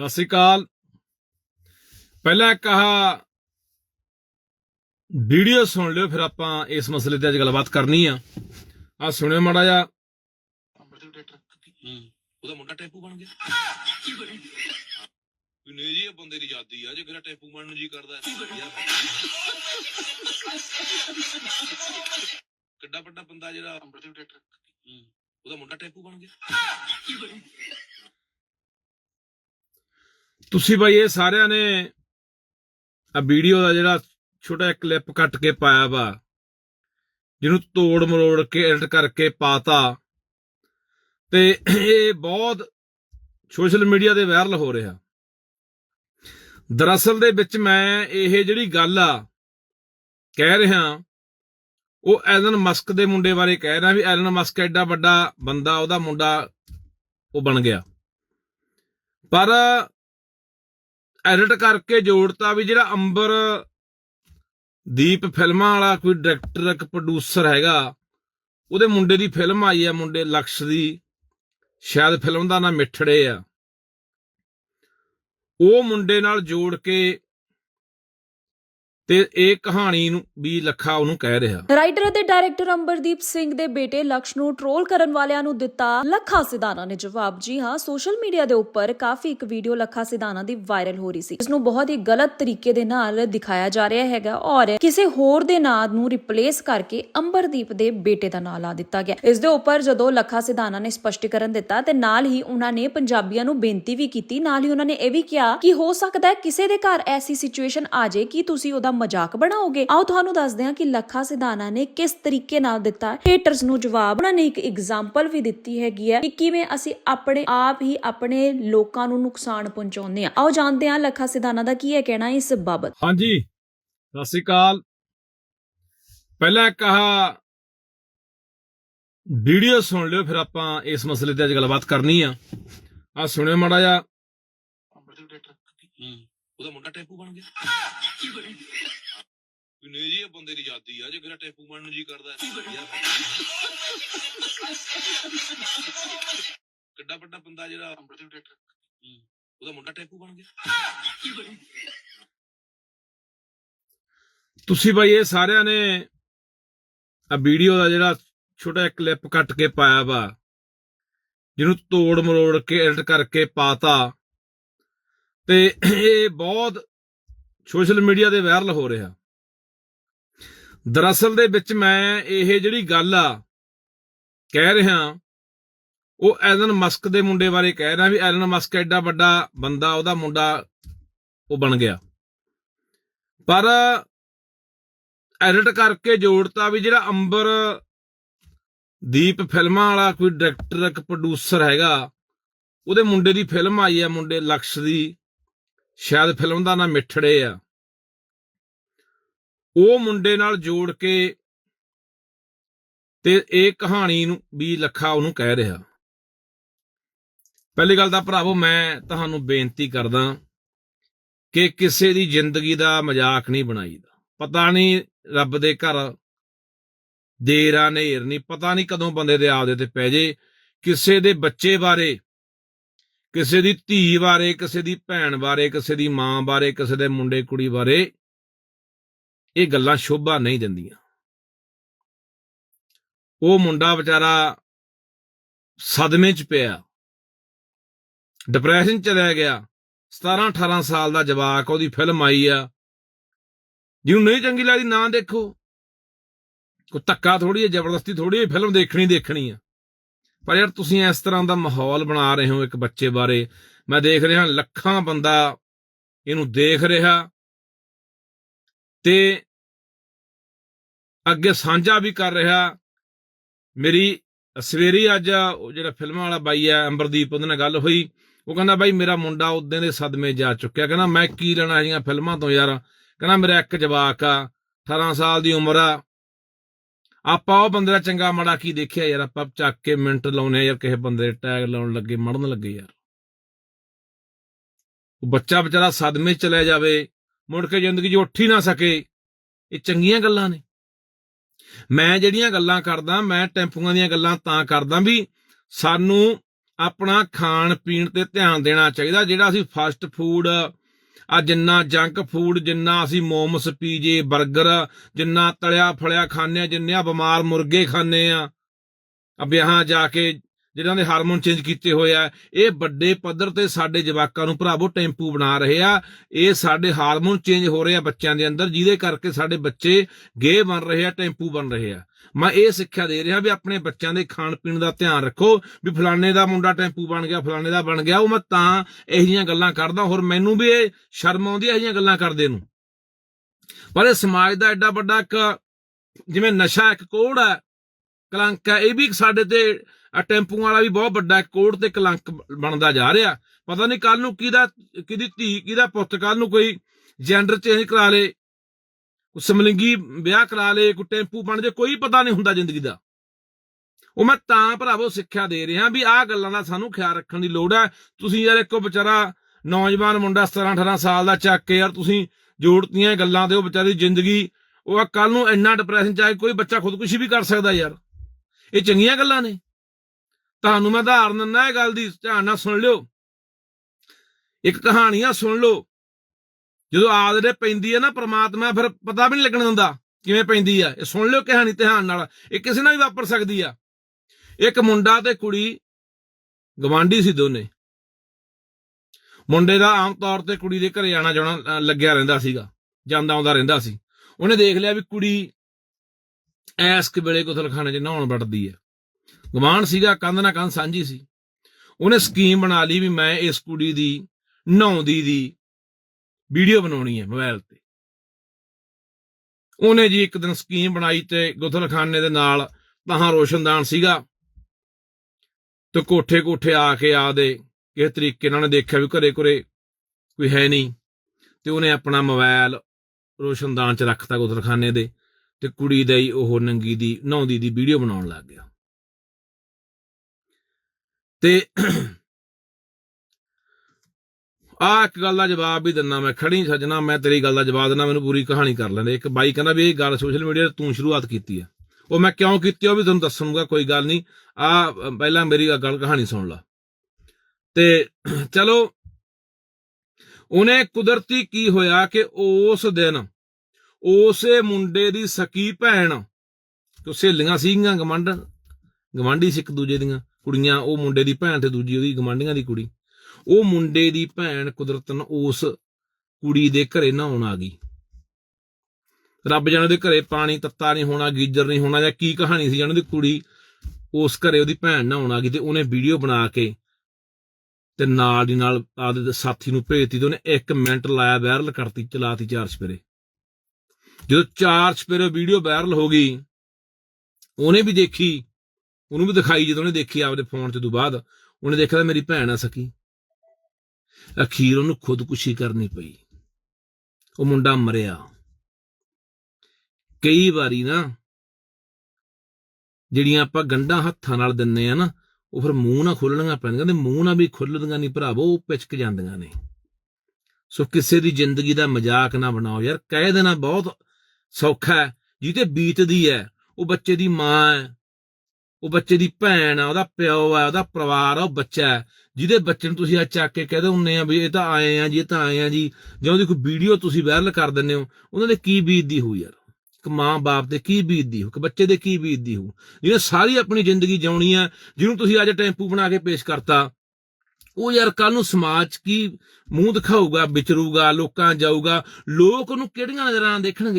ਸਤਿ ਸ੍ਰੀ ਅਕਾਲ। ਪਹਿਲਾਂ ਇੱਕ ਆਹ ਵੀਡੀਓ ਸੁਣ ਲਿਓ ਫਿਰ ਆਪਾਂ ਇਸ ਮਸਲੇ ਤੇ ਅੱਜ ਗੱਲਬਾਤ ਕਰਨੀ ਆ। ਆ ਸੁਣਿਓ ਮਾੜਾ ਜਿਹਾ। ਅੰਮ੍ਰਿਤਸਰ ਦੇ ਟਰੱਕ ਹੂੰ ਉਹਦਾ ਮੁੰਡਾ ਟੈਂਪੂ ਬਣ ਗਿਆ। ਵੀ ਨਹੀਂ ਜੀ ਇਹ ਬੰਦੇ ਦੀ ਆਜ਼ਾਦੀ ਆ ਜੇ ਕਿਹੜਾ ਟੈਂਪੂ ਬਣਨ ਨੂੰ ਜੀ ਕਰਦਾ ਕਿੱਡਾ ਵੱਡਾ ਬੰਦਾ ਜਿਹੜਾ ਅੰਮ੍ਰਿਤਸਰ ਦੇ ਟਰੱਕ ਹੂੰ ਉਹਦਾ ਮੁੰਡਾ ਟੈਂਪੂ ਬਣ ਗਿਆ। ਤੁਸੀਂ ਬਾਈ ਇਹ ਸਾਰਿਆਂ ਨੇ ਆ ਵੀਡੀਓ ਦਾ ਜਿਹੜਾ ਛੋਟਾ ਕਲਿੱਪ ਕੱਟ ਕੇ ਪਾਇਆ ਵਾ, ਜਿਹਨੂੰ ਤੋੜ ਮਰੋੜ ਕੇ ਐਡਿਟ ਕਰਕੇ ਪਾਤਾ, ਤੇ ਇਹ ਬਹੁਤ ਸੋਸ਼ਲ ਮੀਡੀਆ ਤੇ ਵਾਇਰਲ ਹੋ ਰਿਹਾ। ਦਰਅਸਲ ਦੇ ਵਿੱਚ ਮੈਂ ਇਹ ਜਿਹੜੀ ਗੱਲ ਆ, ਕਹਿ ਰਿਹਾ, ਉਹ ਐਲਨ ਮਸਕ ਦੇ ਮੁੰਡੇ ਬਾਰੇ ਕਹਿ ਰਿਹਾ ਵੀ ਐਲਨ ਮਸਕ ਐਡਾ ਵੱਡਾ ਬੰਦਾ, ਉਹਦਾ ਮੁੰਡਾ ਉਹ ਬਣ ਗਿਆ। ਪਰ ਐਡਿਟ ਕਰਕੇ ਜੋੜਤਾ ਵੀ ਜਿਹੜਾ ਅੰਬਰ ਦੀਪ ਫਿਲਮਾਂ ਵਾਲਾ ਕੋਈ ਡਾਇਰੈਕਟਰ, ਇੱਕ ਪ੍ਰੋਡਿਊਸਰ ਹੈਗਾ, ਉਹਦੇ ਮੁੰਡੇ ਦੀ ਫਿਲਮ ਆਈ ਆ, ਮੁੰਡੇ ਲਕਸ਼ ਦੀ। ਸ਼ਾਇਦ ਫਿਲਮ ਦਾ ਨਾਮ ਮਿੱਠੜੇ ਆ। ਉਹ ਮੁੰਡੇ ਨਾਲ ਜੋੜ ਕੇ ਤੇ ਇਹ ਕਹਾਣੀ ਨੂੰ ਵੀ ਲੱਖਾ ਉਹਨੂੰ ਕਹਿ ਰਿਹਾ। ਰਾਈਟਰ ਅਤੇ ਡਾਇਰੈਕਟਰ ਅੰਬਰਦੀਪ ਸਿੰਘ ਦੇ ਬੇਟੇ ਲਕਸ਼ ਨੂੰ ਟ੍ਰੋਲ ਕਰਨ ਵਾਲਿਆਂ ਨੂੰ ਦਿੱਤਾ ਲੱਖਾ ਸਿਧਾਨਾ ਨੇ ਜਵਾਬ। ਜੀ ਹਾਂ, ਸੋਸ਼ਲ ਮੀਡੀਆ ਦੇ ਉੱਪਰ ਕਾਫੀ ਇੱਕ ਵੀਡੀਓ ਲੱਖਾ ਸਿਧਾਨਾ ਦੀ ਵਾਇਰਲ ਹੋ ਰਹੀ ਸੀ। ਇਸ ਨੂੰ ਬਹੁਤ ਹੀ ਗਲਤ ਤਰੀਕੇ ਦੇ ਨਾਲ ਦਿਖਾਇਆ ਜਾ ਰਿਹਾ ਹੈਗਾ ਔਰ ਕਿਸੇ ਹੋਰ ਦੇ ਨਾਂ ਨੂੰ ਰਿਪਲੇਸ ਕਰਕੇ ਅੰਬਰਦੀਪ ਦੇ ਬੇਟੇ ਦਾ ਨਾਂ ਲਾ ਦਿੱਤਾ ਗਿਆ। ਇਸ ਦੇ ਉੱਪਰ ਜਦੋਂ ਲੱਖਾ ਸਿਧਾਨਾ ਨੇ ਸਪਸ਼ਟੀਕਰਨ ਦਿੱਤਾ ਤੇ ਨਾਲ ਹੀ ਉਹਨਾਂ ਨੇ ਪੰਜਾਬੀਆਂ ਨੂੰ ਬੇਨਤੀ ਵੀ ਕੀਤੀ। ਨਾਲ ਹੀ ਉਹਨਾਂ ਨੇ ਇਹ ਵੀ ਕਿਹਾ ਕਿ ਹੋ ਸਕਦਾ ਹੈ ਕਿਸੇ ਦੇ ਘਰ ਐਸੀ ਸਿਚੁਏਸ਼ਨ ਆ ਜਾਏ ਕਿ ਤੁਸੀਂ ਉਹਦਾ ਮਜ਼ਾਕ ਬਣਾਓਗੇ? ਆਓ ਤੁਹਾਨੂੰ ਦੱਸਦੇ ਹਾਂ ਕਿ ਲੱਖਾ ਸਿਧਾਨਾ ਨੇ ਕਿਸ ਤਰੀਕੇ ਨਾਲ ਦਿੱਤਾ ਹੇਟਰਸ ਨੂੰ ਜਵਾਬ ਉਹਨਾਂ ਨੇ ਇੱਕ ਐਗਜ਼ਾਮਪਲ ਵੀ ਦਿੱਤੀ ਹੈਗੀ ਹੈ ਕਿ ਕਿਵੇਂ ਅਸੀਂ ਆਪਣੇ ਆਪ ਹੀ ਆਪਣੇ ਲੋਕਾਂ ਨੂੰ ਨੁਕਸਾਨ ਪਹੁੰਚਾਉਂਦੇ ਹਾਂ। ਆਓ ਜਾਣਦੇ ਹਾਂ ਲੱਖਾ ਸਿਧਾਨਾ ਦਾ ਕੀ ਹੈ ਕਹਿਣਾ ਇਸ ਬਾਬਤ। ਹਾਂਜੀ ਸਤਿ ਸ੍ਰੀ ਅਕਾਲ। ਪਹਿਲਾਂ ਇੱਕ ਆਹ ਵੀਡੀਓ ਸੁਣ ਲਿਓ ਫਿਰ ਆਪਾਂ ਇਸ ਮਸਲੇ ਤੇ ਅੱਜ ਗੱਲਬਾਤ ਕਰਨੀ ਆ। ਆ ਸੁਣਿਓ ਮਾੜਾ ਜਿਹਾ। ਦੇ ਟਰੱਕ ਹੂੰ। ਉਹਦਾ ਮੁੰਡਾ ਟੈਂਪੂ ਬਣ ਗਿਆ। ਵੀ ਨਹੀਂ ਜੀ ਇਹ ਬੰਦੇ ਦੀ ਆਜ਼ਾਦੀ ਆ ਜੇ ਕਿਹੜਾ ਟੈਂਪੂ ਬਣਨ ਨੂੰ ਜੀ ਕਰਦਾ ਹੈ। ਕਿੱਡਾ ਵੱਡਾ ਬੰਦਾ ਜਿਹੜਾ ਅੰਮ੍ਰਿਤਸਰ ਹੂੰ। ਉਹਦਾ ਮੁੰਡਾ ਟੈਂਪੂ ਬਣ ਗਿਆ। ਤੁਸੀਂ ਬਾਈ ਇਹ ਸਾਰਿਆਂ ਨੇ ਆ ਵੀਡੀਓ ਦਾ ਜਿਹੜਾ ਛੋਟਾ ਜਿਹਾ ਕਲਿੱਪ ਕੱਟ ਕੇ ਪਾਇਆ ਵਾ ਜਿਹਨੂੰ ਤੋੜ ਮਰੋੜ ਕੇ ਐਡਿਟ ਕਰਕੇ ਪਾਤਾ। ਤੇ ਇਹ ਬਹੁਤ ਸੋਸ਼ਲ ਮੀਡੀਆ ਤੇ ਵਾਇਰਲ ਹੋ ਰਿਹਾ। ਦਰਅਸਲ ਦੇ ਵਿੱਚ ਮੈਂ ਇਹ ਜਿਹੜੀ ਗੱਲ ਆ, ਕਹਿ ਰਿਹਾ, ਉਹ ਐਲਨ ਮਸਕ ਦੇ ਮੁੰਡੇ ਬਾਰੇ ਕਹਿ ਰਿਹਾ ਵੀ ਐਲਨ ਮਸਕ ਐਡਾ ਵੱਡਾ ਬੰਦਾ, ਉਹਦਾ ਮੁੰਡਾ, ਉਹ ਬਣ ਗਿਆ। ਪਰ ਐਡਿਟ ਕਰਕੇ ਜੋੜਤਾ ਵੀ ਜਿਹੜਾ ਅੰਬਰ ਦੀਪ ਫਿਲਮਾਂ ਵਾਲਾ ਕੋਈ ਡਾਇਰੈਕਟਰ, ਇੱਕ ਪ੍ਰੋਡਿਊਸਰ ਹੈਗਾ, ਉਹਦੇ ਮੁੰਡੇ ਦੀ ਫਿਲਮ ਆਈ ਆ, ਮੁੰਡੇ ਲਕਸ਼ ਦੀ। ਸ਼ਾਇਦ ਫਿਲਮ ਦਾ ਨਾਮ ਮਿੱਠੜੇ ਆ। ਉਹ ਮੁੰਡੇ ਨਾਲ ਜੋੜ ਕੇ ਤੇ ਇਹ ਕਹਾਣੀ ਨੂੰ ਵੀ ਲੱਖਾ ਉਹਨੂੰ ਕਹਿ ਰਿਹਾ। ਪਹਿਲੀ ਗੱਲ ਤਾਂ ਭਰਾਵੋ ਮੈਂ ਤੁਹਾਨੂੰ ਬੇਨਤੀ ਕਰਦਾ ਕਿ ਕਿਸੇ ਦੀ ਜ਼ਿੰਦਗੀ ਦਾ ਮਜ਼ਾਕ ਨਹੀਂ ਬਣਾਈਦਾ। ਪਤਾ ਨਹੀਂ ਰੱਬ ਦੇ ਘਰ ਦੇਰ ਆ ਨੇਰ ਨਹੀਂ। ਪਤਾ ਨਹੀਂ ਕਦੋਂ ਬੰਦੇ ਦੇ ਆਪਦੇ ਤੇ ਪੈ ਜੇ। ਕਿਸੇ ਦੇ ਬੱਚੇ ਬਾਰੇ ਕਿਸੇ ਦੀ ਧੀ ਬਾਰੇ, ਕਿਸੇ ਦੀ ਭੈਣ ਬਾਰੇ, ਕਿਸੇ ਦੀ ਮਾਂ ਬਾਰੇ, ਕਿਸੇ ਦੇ ਮੁੰਡੇ ਕੁੜੀ ਬਾਰੇ ਇਹ ਗੱਲਾਂ ਸ਼ੋਭਾ ਨਹੀਂ ਦਿੰਦੀਆਂ। ਉਹ ਮੁੰਡਾ ਵਿਚਾਰਾ ਸਦਮੇ ਚ ਪਿਆ ਡਿਪਰੈਸ਼ਨ ਚ ਚਲਿਆ ਗਿਆ 17 18 ਸਾਲ ਦਾ ਜਵਾਕ, ਉਹਦੀ ਫਿਲਮ ਆਈ ਆ। ਜਿਹਨੂੰ ਨਹੀਂ ਚੰਗੀ ਲੱਗਦੀ ਨਾ ਦੇਖੋ। ਕੋਈ ਧੱਕਾ ਥੋੜੀ ਹੈ, ਜ਼ਬਰਦਸਤੀ ਥੋੜੀ ਹੈ ਫਿਲਮ ਦੇਖਣੀ ਦੇਖਣੀ ਆ। ਪਰ ਯਾਰ ਤੁਸੀਂ ਇਸ ਤਰ੍ਹਾਂ ਦਾ ਮਾਹੌਲ ਬਣਾ ਰਹੇ ਹੋ ਇੱਕ ਬੱਚੇ ਬਾਰੇ। ਮੈਂ ਦੇਖ ਰਿਹਾ, ਲੱਖਾਂ ਬੰਦਾ ਇਹਨੂੰ ਦੇਖ ਰਿਹਾ ਤੇ ਅੱਗੇ ਸਾਂਝਾ ਵੀ ਕਰ ਰਿਹਾ। ਮੇਰੀ ਸਵੇਰੀ ਅੱਜ ਉਹ ਜਿਹੜਾ ਫਿਲਮਾਂ ਵਾਲਾ ਬਾਈ ਆ ਅੰਬਰਦੀਪ, ਉਹਦੇ ਨਾਲ ਗੱਲ ਹੋਈ। ਉਹ ਕਹਿੰਦਾ, ਬਾਈ, ਮੇਰਾ ਮੁੰਡਾ ਉਦੋਂ ਦੇ ਸਦਮੇ ਜਾ ਚੁੱਕਿਆ। ਕਹਿੰਦਾ, ਮੈਂ ਕੀ ਲੈਣਾ ਜੀਆਂ ਫਿਲਮਾਂ ਤੋਂ ਯਾਰ? ਕਹਿੰਦਾ, ਮੇਰਾ ਇੱਕ ਜਵਾਕ ਆ 18 ਸਾਲ ਦੀ ਉਮਰ ਆ। ਆਪਾਂ ਉਹ ਬੰਦੇ ਦਾ ਚੰਗਾ ਮਾੜਾ ਕੀ ਦੇਖਿਆ ਯਾਰ? ਆਪਾਂ ਚੱਕ ਕੇ ਮਿੰਟ ਲਾਉਨੇ ਆ ਯਾਰ, ਕਿਸੇ ਬੰਦੇ ਦੇ ਟੈਗ ਲਾਉਣ ਲੱਗੇ, ਮੜਨ ਲੱਗੇ ਯਾਰ। ਉਹ ਬੱਚਾ ਵਿਚਾਰਾ ਸਦਮੇ 'ਚ ਚਲੇ ਜਾਵੇ, ਮੁੜ ਕੇ ਜ਼ਿੰਦਗੀ 'ਚ ਉੱਠ ਹੀ ਨਾ ਸਕੇ। ਇਹ ਚੰਗੀਆਂ ਗੱਲਾਂ ਨੇ। ਮੈਂ ਜਿਹੜੀਆਂ ਗੱਲਾਂ ਕਰਦਾ, ਮੈਂ ਟੈਂਪੂਆਂ ਦੀਆਂ ਗੱਲਾਂ ਤਾਂ ਕਰਦਾ ਵੀ ਸਾਨੂੰ ਆਪਣਾ ਖਾਣ ਪੀਣ ਤੇ ਧਿਆਨ ਦੇਣਾ ਚਾਹੀਦਾ, ਜਿਹੜਾ ਅਸੀਂ ਫਾਸਟ ਫੂਡ ਆ ਜਿੰਨਾ ਜੰਕ ਫੂਡ, ਜਿੰਨਾ ਅਸੀਂ ਮੋਮਸ ਪੀਜੇ 버ਗਰ ਜਿੰਨਾ ਤਲਿਆ ਫਲਿਆ ਖਾਂਦੇ ਆ ਜਿੰਨੇ ਆ ਬਿਮਾਰ ਮੁਰਗੇ ਖਾਂਦੇ ਆ। ਆ ਵਿਆਹਾਂ ਜਾ ਕੇ ਜਿਹਨਾਂ ਦੇ ਹਾਰਮੋਨ ਚੇਂਜ ਕੀਤੇ ਹੋਏ ਆ, ਇਹ ਵੱਡੇ ਪੱਧਰ ਤੇ ਸਾਡੇ ਜਵਾਕਾਂ ਨੂੰ ਭਰਾਵੋ ਟੈਂਪੂ ਬਣਾ ਰਹੇ ਆ। ਇਹ ਸਾਡੇ ਹਾਰਮੋਨ ਚੇਂਜ ਹੋ ਰਹੇ ਆ ਬੱਚਿਆਂ ਦੇ ਅੰਦਰ, ਜਿਹਦੇ ਕਰਕੇ ਸਾਡੇ ਬੱਚੇ ਗੇ ਬਣ ਰਹੇ ਆ, ਟੈਂਪੂ ਬਣ ਰਹੇ ਆ। ਮੈਂ ਇਹ ਸਿੱਖਿਆ ਦੇ ਰਿਹਾ ਵੀ ਆਪਣੇ ਬੱਚਿਆਂ ਦੇ ਖਾਣ ਪੀਣ ਦਾ ਧਿਆਨ ਰੱਖੋ ਵੀ ਫਲਾਣੇ ਦਾ ਮੁੰਡਾ ਟੈਂਪੂ ਬਣ ਗਿਆ, ਫਲਾਣੇ ਦਾ ਬਣ ਗਿਆ, ਉਹ ਮੈਂ ਤਾਂ ਇਹੋ ਜਿਹੀਆਂ ਗੱਲਾਂ ਕਰਦਾ, ਹੋਰ ਮੈਨੂੰ ਵੀ ਇਹ ਸ਼ਰਮ ਆਉਂਦੀ ਹੈ ਇਹੋ ਜਿਹੀਆਂ ਗੱਲਾਂ ਕਰਦੇ ਨੂੰ। ਪਰ ਇਹ ਸਮਾਜ ਦਾ ਐਡਾ ਵੱਡਾ ਇੱਕ ਜਿਵੇਂ ਨਸ਼ਾ ਇੱਕ ਕੋੜ ਹੈ ਕਲੰਕ ਹੈ ਇਹ ਵੀ ਸਾਡੇ ਤੇ ਆ ਟੈਂਪੂਆਂ ਵਾਲਾ ਵੀ ਬਹੁਤ ਵੱਡਾ ਇੱਕ ਕੋੜ ਤੇ ਕਲੰਕ ਬਣਦਾ ਜਾ ਰਿਹਾ। ਪਤਾ ਨਹੀਂ ਕੱਲ ਨੂੰ ਕਿਹਦਾ, ਕਿਹਦੀ ਧੀ, ਕਿਹਦਾ ਪੁੱਤ ਕੱਲ ਨੂੰ ਕੋਈ ਜੈਂਡਰ ਚੇਂਜ ਕਰਾ ਲੇ, ਕੋਈ ਸਮਲਿੰਗੀ ਵਿਆਹ ਕਰਾ ਲੇ, ਕੋਈ ਟੈਂਪੂ ਬਣ ਜੇ, ਕੋਈ ਪਤਾ ਨਹੀਂ ਹੁੰਦਾ ਜ਼ਿੰਦਗੀ ਦਾ। ਉਹ ਮੈਂ ਤਾਂ ਭਰਾਵੋ ਸਿੱਖਿਆ ਦੇ ਰਿਹਾ ਵੀ ਆਹ ਗੱਲਾਂ ਦਾ ਸਾਨੂੰ ਖਿਆਲ ਰੱਖਣ ਦੀ ਲੋੜ ਹੈ। ਤੁਸੀਂ ਯਾਰ ਇੱਕੋ ਵਿਚਾਰਾ ਨੌਜਵਾਨ ਮੁੰਡਾ 17 18 ਸਾਲ ਦਾ ਚੱਕ ਕੇ ਯਾਰ ਤੁਸੀਂ ਜੋੜਤੀਆਂ ਇਹ ਗੱਲਾਂ ਦੇ ਉਹ ਵਿਚਾਰੀ ਜ਼ਿੰਦਗੀ, ਉਹ ਕੱਲ ਨੂੰ ਇੰਨਾ ਡਿਪਰੈਸ਼ਨ ਚ ਆ ਕੋਈ ਬੱਚਾ ਖੁਦਕੁਸ਼ੀ ਵੀ ਕਰ ਸਕਦਾ ਯਾਰ। ਇਹ ਚੰਗੀਆਂ ਗੱਲਾਂ ਨੇ। ਤੁਹਾਨੂੰ ਮੈਂ ਉਦਾਹਰਨ ਦਿੰਦਾ, ਇਹ ਗੱਲ ਦੀ ਧਿਆਨ ਨਾਲ ਸੁਣ ਲਿਓ। ਇੱਕ ਕਹਾਣੀਆਂ ਸੁਣ ਲਓ। ਜਦੋਂ ਆਦਰੇ ਪੈਂਦੀ ਹੈ ਨਾ ਪ੍ਰਮਾਤਮਾ, ਫਿਰ ਪਤਾ ਵੀ ਨਹੀਂ ਲੱਗਣ ਦਿੰਦਾ ਕਿਵੇਂ ਪੈਂਦੀ ਆ। ਇਹ ਸੁਣ ਲਿਓ ਕਹਾਣੀ ਧਿਆਨ ਨਾਲ। ਇਹ ਕਿਸੇ ਨਾਲ ਵੀ ਵਾਪਰ ਸਕਦੀ ਆ। ਇੱਕ ਮੁੰਡਾ ਤੇ ਕੁੜੀ ਗਵਾਂਢੀ ਸੀ ਦੋਨੇ। ਮੁੰਡੇ ਦਾ ਆਮ ਤੌਰ ਤੇ ਕੁੜੀ ਦੇ ਘਰੇ ਆਣਾ ਜਾਣਾ ਲੱਗਿਆ ਰਹਿੰਦਾ ਸੀਗਾ। ਜਾਂਦਾ ਆਉਂਦਾ ਰਹਿੰਦਾ ਸੀ। ਉਹਨੇ ਦੇਖ ਲਿਆ ਵੀ ਕੁੜੀ ਐਸ ਕਿ ਵੇਲੇ ਗੁਸਲਖਾਨੇ 'ਚ ਨਹਾਉਣ ਵੜਦੀ ਹੈ ਗਵਾਂਢ ਸੀਗਾ, ਕੰਧ ਨਾਲ ਕੰਧ ਸਾਂਝੀ ਸੀ। ਉਹਨੇ ਸਕੀਮ ਬਣਾ ਲਈ ਵੀ ਮੈਂ ਇਸ ਕੁੜੀ ਦੀ, ਨਹਾਉਂਦੀ ਦੀ ਵੀਡੀਓ ਬਣਾਉਣੀ ਹੈ ਮੋਬਾਈਲ ਤੇ। ਉਹਨੇ ਜੀ ਇੱਕ ਦਿਨ ਸਕੀਮ ਬਣਾਈ ਤੇ ਗੁਥਲਖਾਨੇ ਦੇ ਨਾਲ ਤਾਹਾਂ ਰੋਸ਼ਨਦਾਨ ਸੀਗਾ। ਤੇ ਕੋਠੇ ਕੋਠੇ ਆ ਕੇ ਆਦੇ, ਕਿਸੇ ਤਰੀਕੇ ਨਾਲ ਉਹਨੇ ਦੇਖਿਆ ਵੀ ਘਰੇ ਘਰੇ ਕੋਈ ਹੈ ਨਹੀਂ। ਤੇ ਉਹਨੇ ਆਪਣਾ ਮੋਬਾਈਲ ਰੋਸ਼ਨਦਾਨ ਚ ਰੱਖਤਾ ਗੁਥਲਖਾਨੇ ਦੇ ਤੇ ਕੁੜੀ ਦਾ ਹੀ ਉਹ ਨੰਗੀ ਦੀ, ਨਹਾਉਂਦੀ ਦੀ ਵੀਡੀਓ ਬਣਾਉਣ ਲੱਗ ਗਿਆ। ਤੇ ਆ ਇੱਕ ਗੱਲ ਦਾ ਜਵਾਬ ਵੀ ਦਿੰਨਾ ਮੈਂ, ਖੜੀ ਸੱਜਣਾ, ਮੈਂ ਤੇਰੀ ਗੱਲ ਦਾ ਜਵਾਬ ਦਿੰਨਾ ਮੈਨੂੰ ਪੂਰੀ ਕਹਾਣੀ ਕਰ ਲੈਂਦੇ। ਇੱਕ ਬਾਈ ਕਹਿੰਦਾ ਵੀ ਇਹ ਗੱਲ ਸੋਸ਼ਲ ਮੀਡੀਆ ਤੇ ਤੂੰ ਸ਼ੁਰੂਆਤ ਕੀਤੀ ਆ। ਉਹ ਮੈਂ ਕਿਉਂ ਕੀਤੀ ਉਹ ਵੀ ਤੁਹਾਨੂੰ ਦੱਸੂਗਾ, ਕੋਈ ਗੱਲ ਨਹੀਂ। ਆ ਪਹਿਲਾਂ ਮੇਰੀ ਗੱਲ, ਕਹਾਣੀ ਸੁਣ ਲਾ। ਤੇ ਚਲੋ, ਉਹਨੇ ਕੁਦਰਤੀ ਕੀ ਹੋਇਆ ਕਿ ਉਸ ਦਿਨ ਉਸੇ ਮੁੰਡੇ ਦੀ ਸਕੀ ਭੈਣ, ਤੇ ਸਹੇਲੀਆਂ ਸੀਗੀਆਂ ਗਮੰਡ ਗਵਾਂਢੀ ਸੀ ਇੱਕ ਦੂਜੇ ਦੀਆਂ। ਕੁੜੀਆਂ, ਉਹ ਮੁੰਡੇ ਦੀ ਭੈਣ ਤੇ ਦੂਜੀ ਉਹਦੀ ਗਵਾਂਢੀਆਂ ਦੀ ਕੁੜੀ। ਉਹ ਮੁੰਡੇ ਦੀ ਭੈਣ ਕੁਦਰਤਨ ਉਸ ਕੁੜੀ ਦੇ ਘਰੇ ਨਹਾਉਣ ਆ ਗਈ। ਰੱਬ ਜਾਣੇ ਦੇ ਘਰੇ ਪਾਣੀ ਤੱਤਾ ਨਹੀਂ ਹੋਣਾ, ਗੀਜਰ ਨਹੀਂ ਹੋਣਾ, ਜਾਂ ਕੀ ਕਹਾਣੀ ਸੀ ਜਾਣੇ ਦੀ ਕੁੜੀ, ਉਸ ਘਰੇ ਉਹਦੀ ਭੈਣ ਨਹਾਉਣ ਆ ਗਈ ਤੇ ਉਹਨੇ ਵੀਡੀਓ ਬਣਾ ਕੇ ਤੇ ਨਾਲ ਦੀ ਨਾਲ ਆਦੇ ਸਾਥੀ ਨੂੰ ਭੇਜਤੀ ਤੇ ਉਹਨੇ 1 ਮਿੰਟ ਲਾਇਆ ਵਾਇਰਲ ਕਰਤੀ, ਚਲਾਤੀ ਚਾਰ ਸਪੇਰੇ ਜਦੋਂ ਚਾਰ ਸਪੇਰੇ ਵੀਡੀਓ ਵਾਇਰਲ ਹੋ ਗਈ, ਉਹਨੇ ਵੀ ਦੇਖੀ ਉਹਨੂੰ ਵੀ ਦਿਖਾਈ ਜਦੋਂ ਉਹਨੇ ਦੇਖੀ ਆਪਦੇ ਫੋਨ 'ਚ ਤੋਂ ਬਾਅਦ, ਉਹਨੇ ਦੇਖਿਆ ਮੇਰੀ ਭੈਣ ਆ ਸਕੀ। ਅਖੀਰ ਉਹਨੂੰ ਖੁਦਕੁਸ਼ੀ ਕਰਨੀ ਪਈ। ਉਹ ਮੁੰਡਾ ਮਰਿਆ। ਕਈ ਵਾਰੀ ਨਾ, ਜਿਹੜੀਆਂ ਆਪਾਂ ਗੰਢਾਂ ਹੱਥਾਂ ਨਾਲ ਦਿੰਨੇ ਆ ਨਾ, ਉਹ ਫਿਰ ਮੂੰਹ ਨਾ ਖੁੱਲਣੀਆਂ ਪੈਂਦੀਆਂ ਤੇ ਮੂੰਹ ਨਾ ਵੀ ਖੁੱਲਦੀਆਂ ਨਹੀਂ ਭਰਾਵੋ, ਉਹ ਪਿਚਕ ਜਾਂਦੀਆਂ ਨੇ। ਸੋ ਕਿਸੇ ਦੀ ਜ਼ਿੰਦਗੀ ਦਾ ਮਜ਼ਾਕ ਨਾ ਬਣਾਓ ਯਾਰ, ਕਹਿ ਦੇਣਾ ਬਹੁਤ ਸੌਖਾ ਹੈ, ਜਿਹਦੇ ਬੀਤਦੀ ਹੈ, ਉਹ ਬੱਚੇ ਦੀ ਮਾਂ ਹੈ। ਉਹ ਬੱਚੇ ਦੀ ਭੈਣ ਆ, ਉਹਦਾ ਪਿਓ ਆ, ਉਹਦਾ ਪਰਿਵਾਰ ਆ, ਉਹ ਬੱਚਾ ਹੈ। ਜਿਹਦੇ ਬੱਚੇ ਨੂੰ ਤੁਸੀਂ ਆ ਚੱਕ ਕੇ ਕਹਿ ਦਿੰਦੇ ਆ ਵੀ ਇਹ ਤਾਂ ਆਏ ਆ ਜੀ, ਇਹ ਤਾਂ ਆਏ ਆ ਜੀ। ਜਾਂ ਉਹਦੀ ਕੋਈ ਵੀਡੀਓ ਤੁਸੀਂ ਵਾਇਰਲ ਕਰ ਦਿੰਦੇ ਹੋ, ਉਹਨਾਂ ਦੇ ਕੀ ਬੀਤਦੀ ਹੋਊ ਯਾਰ? ਇੱਕ ਮਾਂ ਬਾਪ ਦੇ ਕੀ ਬੀਤਦੀ ਹੋ ਇੱਕ ਬੱਚੇ ਦੇ ਕੀ ਬੀਤਦੀ ਹੋ ਜਿਹਨੇ ਸਾਰੀ ਆਪਣੀ ਜ਼ਿੰਦਗੀ ਜਿਉਣੀ ਆ, ਜਿਹਨੂੰ ਤੁਸੀਂ ਅੱਜ ਟੈਂਪੂ ਬਣਾ ਕੇ ਪੇਸ਼ ਕਰਤਾ, ਉਹ ਯਾਰ ਕੱਲ ਨੂੰ ਸਮਾਜ 'ਚ ਕੀ ਮੂੰਹ ਦਿਖਾਊਗਾ, ਵਿਚਰੂਗਾ, ਲੋਕਾਂ ਜਾਊਗਾ, ਲੋਕ ਉਹਨੂੰ ਕਿਹੜੀਆਂ ਨਜ਼ਰਾਂ ਦੇਖਣਗੇ?